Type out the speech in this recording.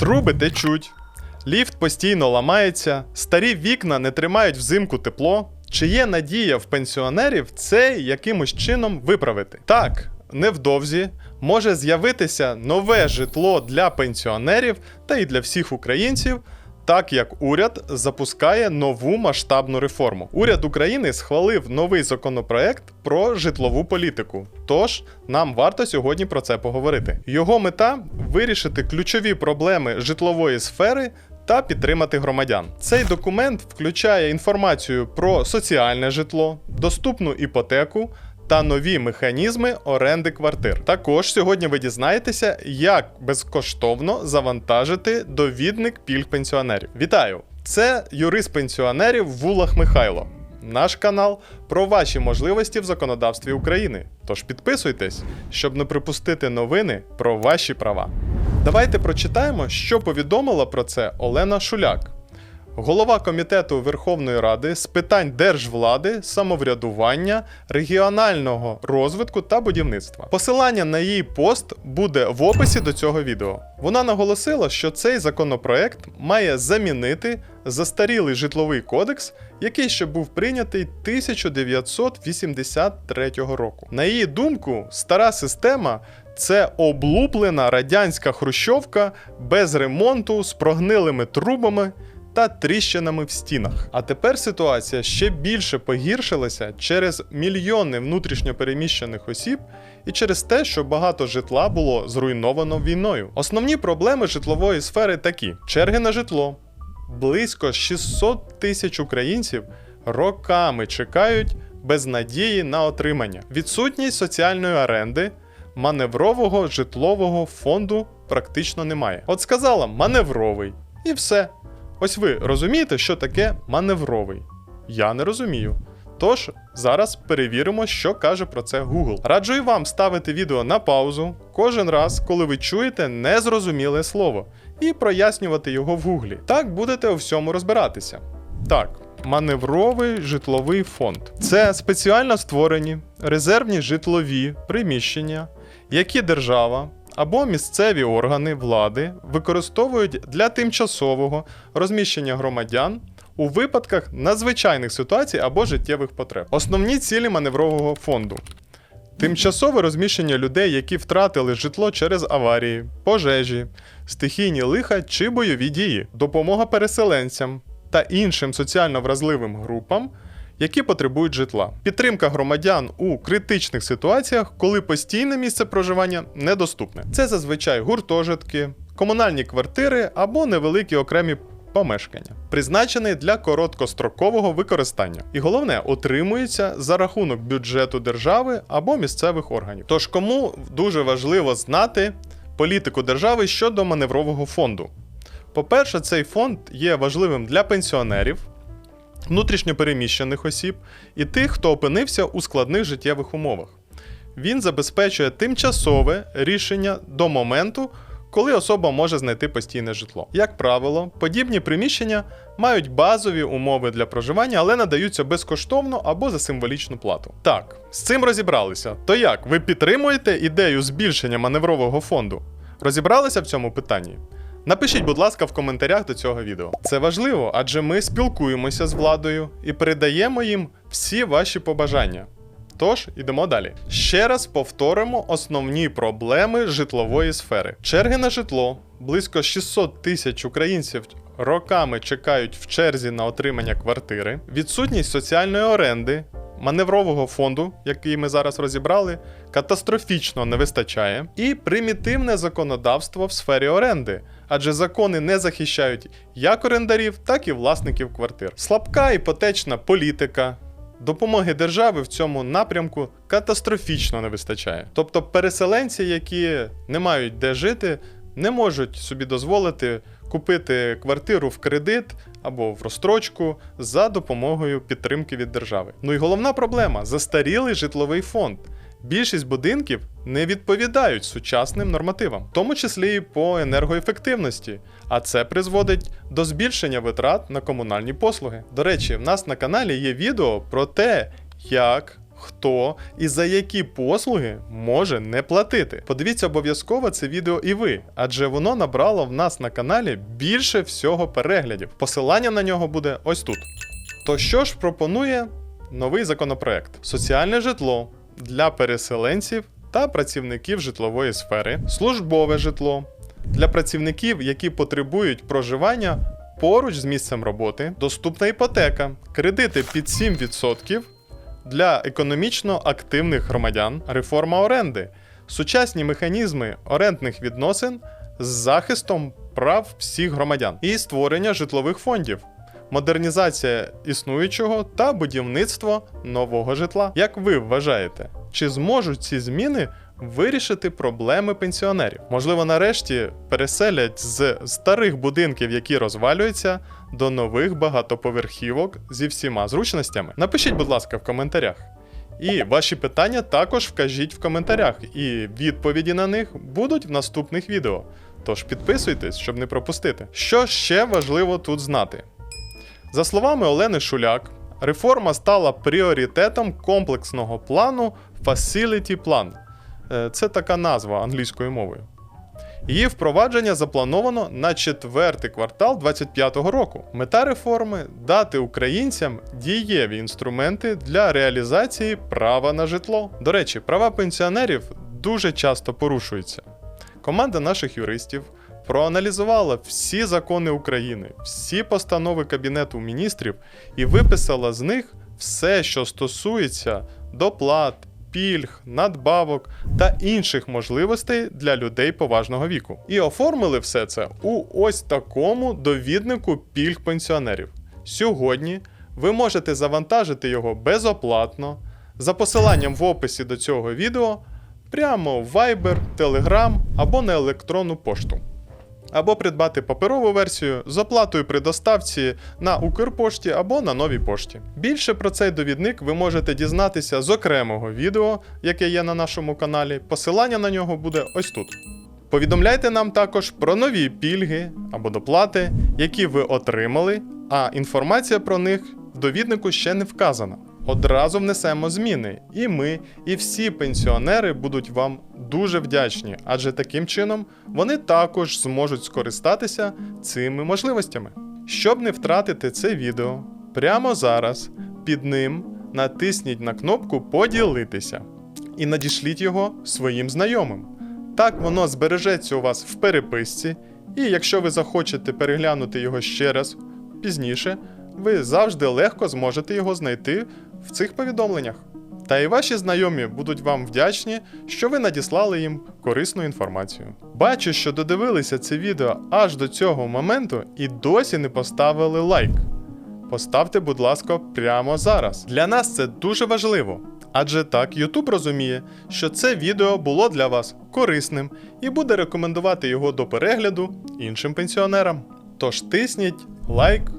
Труби течуть, ліфт постійно ламається, старі вікна не тримають взимку тепло. Чи є надія в пенсіонерів це якимось чином виправити? Так, невдовзі може з'явитися нове житло для пенсіонерів та й для всіх українців. Так як уряд запускає нову масштабну реформу. Уряд України схвалив новий законопроект про житлову політику. Тож нам варто сьогодні про це поговорити. Його мета вирішити ключові проблеми житлової сфери та підтримати громадян. Цей документ включає інформацію про соціальне житло, доступну іпотеку. Та нові механізми оренди квартир. Також сьогодні ви дізнаєтеся, як безкоштовно завантажити довідник пільг пенсіонерів. Вітаю! Це юрист пенсіонерів Вулах Михайло. Наш канал про ваші можливості в законодавстві України. Тож підписуйтесь, щоб не пропустити новини про ваші права. Давайте прочитаємо, що повідомила про це Олена Шуляк, голова комітету Верховної Ради з питань держвлади, самоврядування, регіонального розвитку та будівництва. Посилання на її пост буде в описі до цього відео. Вона наголосила, що цей законопроект має замінити застарілий житловий кодекс, який ще був прийнятий 1983 року. На її думку, стара система це облуплена радянська хрущовка без ремонту з прогнилими трубами та тріщинами в стінах. А тепер ситуація ще більше погіршилася через мільйони внутрішньопереміщених осіб і через те, що багато житла було зруйновано війною. Основні проблеми житлової сфери такі: черги на житло. Близько 600 тисяч українців роками чекають без надії на отримання. Відсутність соціальної оренди, маневрового житлового фонду практично немає. От сказала маневровий, і все. Ось ви розумієте, що таке маневровий? Я не розумію. Тож зараз перевіримо, що каже про це Google. Раджу і вам ставити відео на паузу кожен раз, коли ви чуєте незрозуміле слово, і прояснювати його в Гуглі. Так будете у всьому розбиратися. Так, маневровий житловий фонд це спеціально створені резервні житлові приміщення, які держава або місцеві органи влади використовують для тимчасового розміщення громадян у випадках надзвичайних ситуацій або життєвих потреб. Основні цілі маневрового фонду. Тимчасове розміщення людей, які втратили житло через аварії, пожежі, стихійні лиха чи бойові дії, допомога переселенцям та іншим соціально вразливим групам, які потребують житла, підтримка громадян у критичних ситуаціях, коли постійне місце проживання недоступне. Це зазвичай гуртожитки, комунальні квартири або невеликі окремі помешкання, призначений для короткострокового використання. І головне, отримується за рахунок бюджету держави або місцевих органів. Тож кому дуже важливо знати політику держави щодо маневрового фонду. По-перше, цей фонд є важливим для пенсіонерів, внутрішньопереміщених осіб і тих, хто опинився у складних життєвих умовах. Він забезпечує тимчасове рішення до моменту, коли особа може знайти постійне житло. Як правило, подібні приміщення мають базові умови для проживання, але надаються безкоштовно або за символічну плату. Так, з цим розібралися. То як, ви підтримуєте ідею збільшення маневрового фонду? Розібралися в цьому питанні? Напишіть, будь ласка, в коментарях до цього відео. Це важливо, адже ми спілкуємося з владою і передаємо їм всі ваші побажання. Тож, ідемо далі. Ще раз повторимо основні проблеми житлової сфери. Черги на житло. Близько 600 тисяч українців роками чекають в черзі на отримання квартири, відсутність соціальної оренди, маневрового фонду, який ми зараз розібрали, катастрофічно не вистачає, і примітивне законодавство в сфері оренди, адже закони не захищають як орендарів, так і власників квартир. Слабка іпотечна політика. Допомоги держави в цьому напрямку катастрофічно не вистачає. Тобто переселенці, які не мають де жити, не можуть собі дозволити купити квартиру в кредит або в розстрочку за допомогою підтримки від держави. Ну і головна проблема застарілий житловий фонд. Більшість будинків не відповідають сучасним нормативам, в тому числі і по енергоефективності, а це призводить до збільшення витрат на комунальні послуги. До речі, в нас на каналі є відео про те, як хто і за які послуги може не платити. Подивіться обов'язково це відео і ви, адже воно набрало в нас на каналі більше всього переглядів. Посилання на нього буде ось тут. То що ж пропонує новий законопроект? Соціальне житло для переселенців та працівників житлової сфери, службове житло для працівників, які потребують проживання поруч з місцем роботи, доступна іпотека, кредити під 7% для економічно активних громадян, реформа оренди, сучасні механізми орендних відносин з захистом прав всіх громадян і створення житлових фондів. Модернізація існуючого та будівництво нового житла. Як ви вважаєте, чи зможуть ці зміни вирішити проблеми пенсіонерів? Можливо, нарешті переселять з старих будинків, які розвалюються, до нових багатоповерхівок зі всіма зручностями? Напишіть, будь ласка, в коментарях. І ваші питання також вкажіть в коментарях, і відповіді на них будуть в наступних відео. Тож підписуйтесь, щоб не пропустити. Що ще важливо тут знати? За словами Олени Шуляк, реформа стала пріоритетом комплексного плану Facility Plan. Е, Це така назва англійською мовою. Її впровадження заплановано на четвертий квартал 2025 року. Мета реформи дати українцям дієві інструменти для реалізації права на житло. До речі, права пенсіонерів дуже часто порушуються. Команда наших юристів проаналізувала всі закони України, всі постанови Кабінету міністрів і виписала з них все, що стосується доплат, пільг, надбавок та інших можливостей для людей поважного віку. І оформили все це у ось такому довіднику пільг пенсіонерів. Сьогодні ви можете завантажити його безоплатно за посиланням в описі до цього відео прямо в Viber, Telegram або на електронну пошту. Або придбати паперову версію з оплатою при доставці на Укрпошті або на новій пошті. Більше про цей довідник ви можете дізнатися з окремого відео, яке є на нашому каналі. Посилання на нього буде ось тут. Повідомляйте нам також про нові пільги або доплати, які ви отримали, а інформація про них в довіднику ще не вказана. Одразу внесемо зміни, і ми, і всі пенсіонери будуть вам дуже вдячні, адже таким чином вони також зможуть скористатися цими можливостями. Щоб не втратити це відео, прямо зараз під ним натисніть на кнопку Поділитися і надішліть його своїм знайомим. Так воно збережеться у вас в переписці, і якщо ви захочете переглянути його ще раз пізніше, ви завжди легко зможете його знайти в цих повідомленнях. Та і ваші знайомі будуть вам вдячні, що ви надіслали їм корисну інформацію. Бачу, що додивилися це відео аж до цього моменту і досі не поставили лайк. Поставте, будь ласка, прямо зараз. Для нас це дуже важливо. Адже так YouTube розуміє, що це відео було для вас корисним і буде рекомендувати його до перегляду іншим пенсіонерам. Тож тисніть лайк